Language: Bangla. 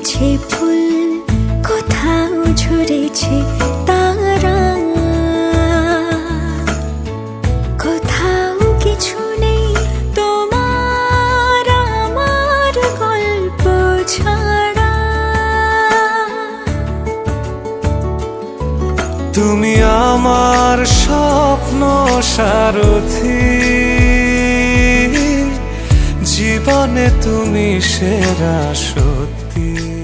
ফুটেছে ফুল, কোথাও ঝরেছে তারা। কোথাও কিছু নেই তোমার আমার গল্প তুমি আমার স্বপ্ন সারথি। জীবনে তুমি সেরা সত্যি। you.